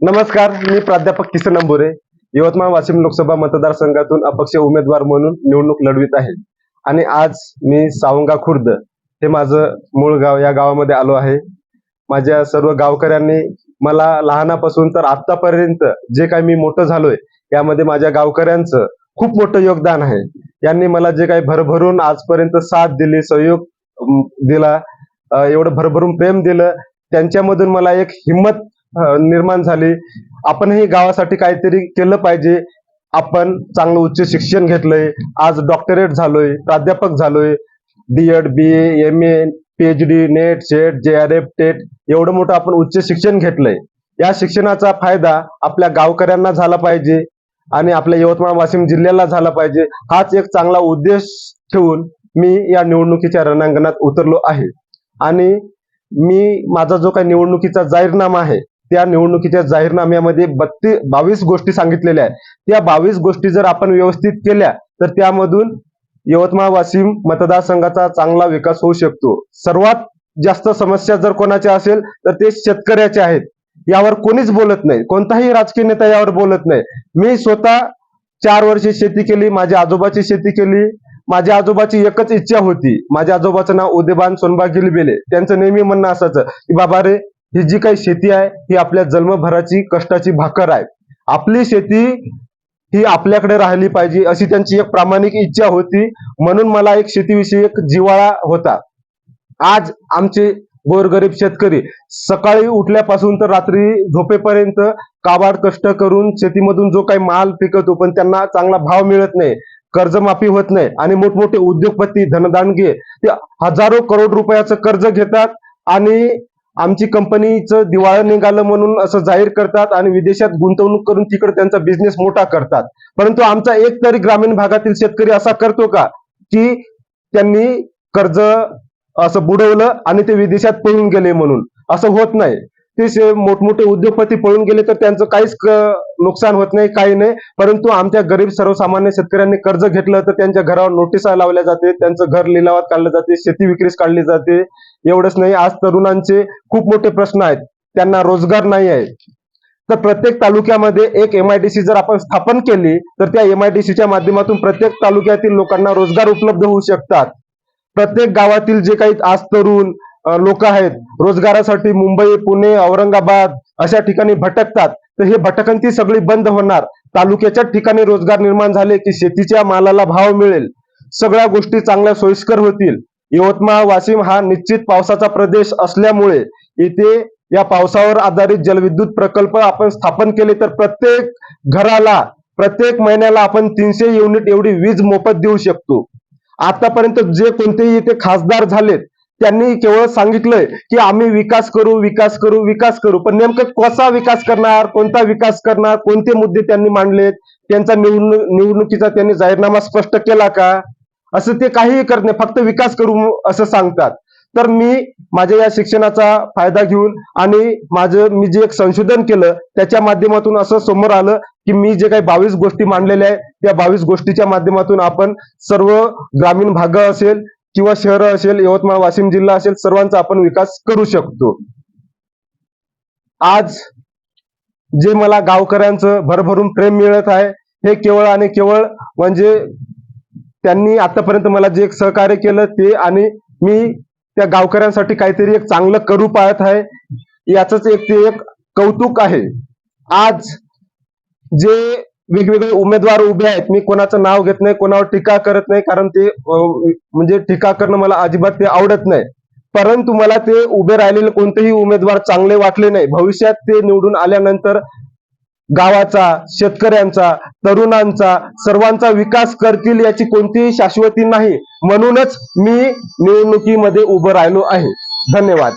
नमस्कार मी प्राध्यापक किसन अंबुरे यवतमाळ वाशिम लोकसभा मतदारसंघातून अपक्ष उमेदवार म्हणून निवडणूक लढवित आहे. आणि आज मी सावंगा खुर्द हे माझं मूळ गाव या गावामध्ये आलो आहे. माझ्या सर्व गावकऱ्यांनी मला लहानापासून तर आतापर्यंत जे काही मी मोठं झालोय यामध्ये माझ्या गावकऱ्यांचं खूप मोठं योगदान आहे. यांनी मला जे काही भरभरून आजपर्यंत साथ दिली सहयोग दिला एवढं भरभरून प्रेम दिलं त्यांच्यामधून मला एक हिंमत निर्माण झाली. आपणही गावासाठी काहीतरी केलं पाहिजे. आपण चांगलं उच्च शिक्षण घेतलंय. आज डॉक्टरेट झालोय प्राध्यापक झालोय. DEd B M A PhD NET SET J R F TET एवढं मोठं आपण उच्च शिक्षण घेतलंय. या शिक्षणाचा फायदा आपल्या गावकऱ्यांना झाला पाहिजे आणि आपल्या यवतमाळ वाशिम जिल्ह्याला झाला पाहिजे. हाच एक चांगला उद्देश ठेवून मी या निवडणुकीच्या रणांगणात उतरलो आहे. आणि मी माझा जो काही निवडणुकीचा जाहीरनामा आहे त्या निवडणुकीच्या जाहीरनाम्यामध्ये बत्ती बावीस गोष्टी सांगितलेल्या आहेत. त्या बावीस गोष्टी जर आपण व्यवस्थित केल्या तर त्यामधून यवतमाळ वाशिम मतदारसंघाचा चांगला विकास होऊ शकतो. सर्वात जास्त समस्या जर कोणाच्या असेल तर ते शेतकऱ्याचे आहेत. यावर कोणीच बोलत नाही. कोणताही राजकीय नेता यावर बोलत नाही. मी स्वतः चार वर्षे शेती केली माझ्या आजोबाची शेती केली. माझ्या आजोबाची एकच इच्छा होती. माझ्या आजोबाचं नाव उदयबान सोनबा गिलबेले त्यांचं नेहमी म्हणणं असायचं की बाबा रे ही जी काही शेती आहे ही आपल्या जन्मभराची कष्टाची भाकर आहे. आपली शेती ही आपल्याकडे राहिली पाहिजे अशी त्यांची एक प्रामाणिक इच्छा होती. म्हणून मला एक शेतीविषयी एक जिव्हाळा होता. आज आमचे गोरगरीब शेतकरी सकाळी उठल्यापासून तर रात्री झोपेपर्यंत काबाड कष्ट करून शेतीमधून जो काही माल पिकवतो पण त्यांना चांगला भाव मिळत नाही कर्जमाफी होत नाही आणि मोठमोठे उद्योगपती धनदानगे ते हजारो करोड रुपयाचं कर्ज घेतात आणि आमची कंपनीचं दिवाळं निघालं म्हणून असं जाहीर करतात आणि विदेशात गुंतवणूक करून तिकडे त्यांचा बिझनेस मोठा करतात. परंतु आमचा एक तरी ग्रामीण भागातील शेतकरी असा करतो का की त्यांनी कर्ज असं बुडवलं आणि ते विदेशात पळून गेले म्हणून. असं होत नाही. ते मोठमोठे उद्योगपती पळून गेले तर त्यांचं काहीच नुकसान होत नाही काही नाही. परंतु आमच्या गरीब सर्वसामान्य शेतकऱ्यांनी कर्ज घेतलं तर त्यांच्या घरावर नोटिसा लावल्या जाते त्यांचं घर लिलावात काढलं जाते शेती विक्रीस काढली जाते. एवढंच नाही आज तरुणांचे खूप मोठे प्रश्न आहेत. त्यांना रोजगार नाही आहे. तर प्रत्येक तालुक्यामध्ये एक एमआयडीसी जर आपण स्थापन केली तर त्या एमआयडीसीच्या माध्यमातून प्रत्येक तालुक्यातील लोकांना रोजगार उपलब्ध होऊ शकतात. प्रत्येक गावातील जे काही आज तरुण लोक आहेत रोजगारासाठी मुंबई पुणे औरंगाबाद अशा ठिकाणी भटकतात. तर हे भटकंती सगळी बंद होणार. तालुक्याच्या ठिकाणी रोजगार निर्माण झाले की शेतीच्या मालाला भाव मिळेल. सगळ्या गोष्टी चांगल्या सोयीस्कर होतील. यवतमाळ वाशिम हा निश्चित पावसाचा प्रदेश असल्यामुळे इथे या पावसावर आधारित जलविद्युत प्रकल्प आपण स्थापन केले तर प्रत्येक घराला प्रत्येक महिन्याला आपण तीनशे युनिट एवढी वीज मोफत देऊ शकतो. आतापर्यंत जे कोणतेही इथे खासदार झालेत त्यांनी केवळ सांगितलंय की आम्ही विकास करू विकास करू विकास करू. पण नेमकं कसा विकास करणार कोणता विकास करणार कोणते मुद्दे त्यांनी मांडलेत त्यांचा निवडणुकीचा त्यांनी जाहीरनामा स्पष्ट केला का? असं ते काहीही करत नाही फक्त विकास करू असं सांगतात. तर मी माझ्या या शिक्षणाचा फायदा घेऊन आणि माझं मी जे एक संशोधन केलं त्याच्या माध्यमातून असं समोर आलं की मी जे काही बावीस गोष्टी मांडलेल्या आहेत त्या बावीस गोष्टीच्या माध्यमातून आपण सर्व ग्रामीण भाग असेल किंवा शहर असेल यवतमाळ वाशिम जिल्हा असेल सर्वांचा आपण विकास करू शकतो. आज जे मला गावकऱ्यांचं भरभरून प्रेम मिळत आहे हे केवळ आणि केवळ म्हणजे त्यांनी आतापर्यंत मला जे एक सहकार्य केलं ते आणि मी त्या गावकऱ्यांसाठी काहीतरी एक चांगलं करू पाहत आहे. याच एक ते एक कौतुक आहे. आज जे वेगवेगळे उमेदवार उभे आहेत मी कोणाचं नाव घेत नाही कोणावर टीका करत नाही कारण ते म्हणजे टीका करणं मला अजिबात ते आवडत नाही. परंतु मला ते उभे राहिलेले कोणतेही उमेदवार चांगले वाटले नाही. भविष्यात ते निवडून आल्यानंतर गावाचा शेतकऱ्यांचा तरुणांचा सर्वांचा विकास करतील याची कोणतीही शाश्वती नाही. म्हणूनच मी निवडणुकीमध्ये उभं राहिलो आहे. धन्यवाद.